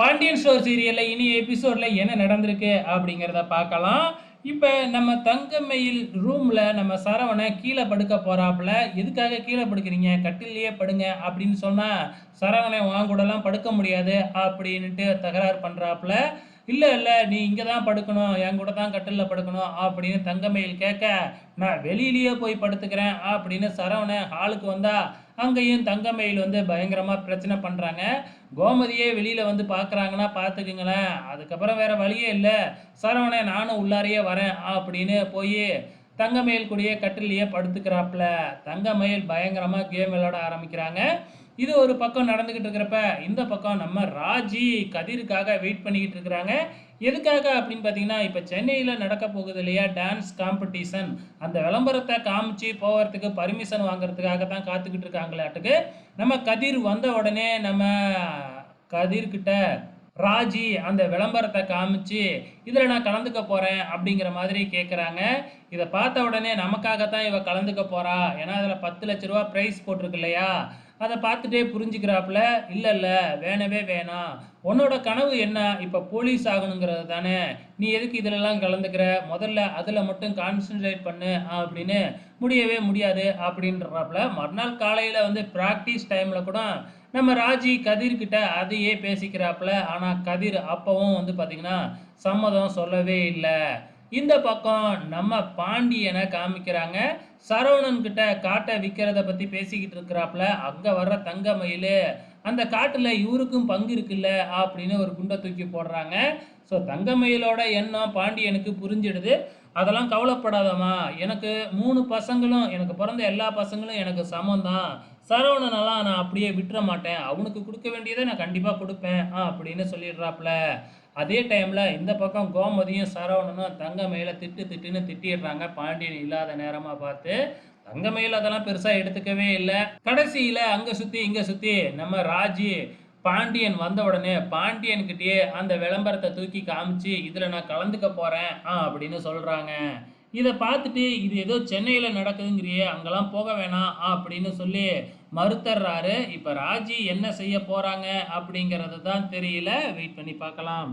Pandian store சீரியலில் இனி எபிசோடில் என்ன நடந்திருக்கு அப்படிங்கிறத பார்க்கலாம். இப்போ நம்ம தங்கமயில் ரூமில் நம்ம சரவணை கீழே படுக்க போகிறாப்புல எதுக்காக கீழே படுக்கிறீங்க? கட்டிலேயே படுங்க அப்படின்னு சொன்னால் சரவணை வாங்கூடலாம் படுக்க முடியாது அப்படின்ட்டு தகராறு பண்ணுறாப்புல இல்லை இல்லை நீ இங்கே தான் படுக்கணும் என் கூட தான் கட்டிலில் படுக்கணும் அப்படின்னு தங்கமயில் கேட்க நான் வெளியிலேயே போய் படுத்துக்கிறேன் அப்படின்னு சரவணை ஹாலுக்கு வந்தால் அங்கேயும் தங்கமயில் வந்து பயங்கரமாக பிரச்சனை பண்ணுறாங்க கோமதியே வெளியில் வந்து பார்க்குறாங்கன்னா பார்த்துக்குங்களேன். அதுக்கப்புறம் வேறு வழியே இல்லை. சரவணே நானும் உள்ளாரையே வரேன் அப்படின்னு போய் தங்கமயில் கூடயே கட்டிலேயே படுத்துக்கிறாப்புல தங்கமயில் பயங்கரமாக கேம் விளையாட ஆரம்பிக்கிறாங்க. இது ஒரு பக்கம் நடந்துக்கிட்டு இருக்கிறப்ப இந்த பக்கம் நம்ம ராஜி கதிருக்காக வெயிட் பண்ணிக்கிட்டு இருக்கிறாங்க. எதுக்காக அப்படின்னு பார்த்தீங்கன்னா இப்போ சென்னையில் நடக்க போகுது இல்லையா டான்ஸ் காம்படிஷன் அந்த விளம்பரத்தை காமிச்சு போகிறதுக்கு பர்மிஷன் வாங்குறதுக்காக தான் காத்துக்கிட்டு இருக்காங்களாட்டுக்கு நம்ம கதிர் வந்த உடனே நம்ம கதிர்கிட்ட ராஜி அந்த விளம்பரத்தை காமிச்சு இதில் நான் கலந்துக்க போகிறேன் அப்படிங்கிற மாதிரி கேட்குறாங்க இதை பார்த்த உடனே நமக்காகத்தான் இவ கலந்துக்க போகிறா ஏன்னா அதில் பத்து லட்ச ரூபா ப்ரைஸ் போட்டிருக்கு இல்லையா? அதை பார்த்துட்டே புரிஞ்சுக்கிறாப்புல இல்லை இல்லை வேணவே வேணாம். உன்னோட கனவு என்ன? இப்போ போலீஸ் ஆகணுங்கிறது தானே. நீ எதுக்கு இதிலெல்லாம் கலந்துக்கிற? முதல்ல அதில் மட்டும் கான்சென்ட்ரேட் பண்ணு அப்படின்னு முடியவே முடியாது அப்படின்றப்பல. மறுநாள் காலையில் வந்து ப்ராக்டிஸ் டைமில் கூட நம்ம ராஜி கதிர்கிட்ட அதையே பேசிக்கிறாப்புல. ஆனால் கதிர் அப்பவும் வந்து பார்த்திங்கன்னா சம்மதம் சொல்லவே இல்லை. இந்த பக்கம் நம்ம பாண்டியனை காமிக்கிறாங்க. சரவணன் கிட்ட காட்டை விற்கிறத பற்றி பேசிக்கிட்டு இருக்கிறாப்புல அங்கே வர்ற தங்க மயில் அந்த காட்டில் இவருக்கும் பங்கு இருக்குல்ல அப்படின்னு ஒரு குண்டை தூக்கி போடுறாங்க. ஸோ தங்கமயிலோட எண்ணம் பாண்டியனுக்கு புரிஞ்சிடுது. அதெல்லாம் கவலைப்படாதம்மா. எனக்கு மூணு பசங்களும் எனக்கு பிறந்த எல்லா பசங்களும் எனக்கு சமம் தான் சரவணனெல்லாம் நான் அப்படியே விட்டுற மாட்டேன். அவனுக்கு கொடுக்க வேண்டியதை நான் கண்டிப்பாக கொடுப்பேன் ஆ அப்படின்னு சொல்லிடுறாப்புல. அதே டைமில் இந்த பக்கம் கோமதியும் சரவணனும் தங்கமயில திட்டு திட்டுன்னு திட்டிடுறாங்க. பாண்டியன் இல்லாத நேரமாக பார்த்து. தங்கமயில் அதெல்லாம் பெருசாக எடுத்துக்கவே இல்லை. கடைசியில் அங்கே சுற்றி இங்கே சுற்றி நம்ம ராஜி பாண்டியன் வந்த உடனே பாண்டியன்கிட்டயே அந்த விளம்பரத்தை தூக்கி காமிச்சு இதில் நான் கலந்துக்க போகிறேன் ஆ அப்படின்னு சொல்கிறாங்க இதை பார்த்துட்டு இது ஏதோ சென்னையில் நடக்குதுங்கிறியே அங்கெல்லாம் போக வேணாம் அப்படின்னு சொல்லி மறுத்தர்றாரு இப்போ ராஜி என்ன செய்ய போகிறாங்க அப்படிங்கிறது தான் தெரியல. வெயிட் பண்ணி பார்க்கலாம்.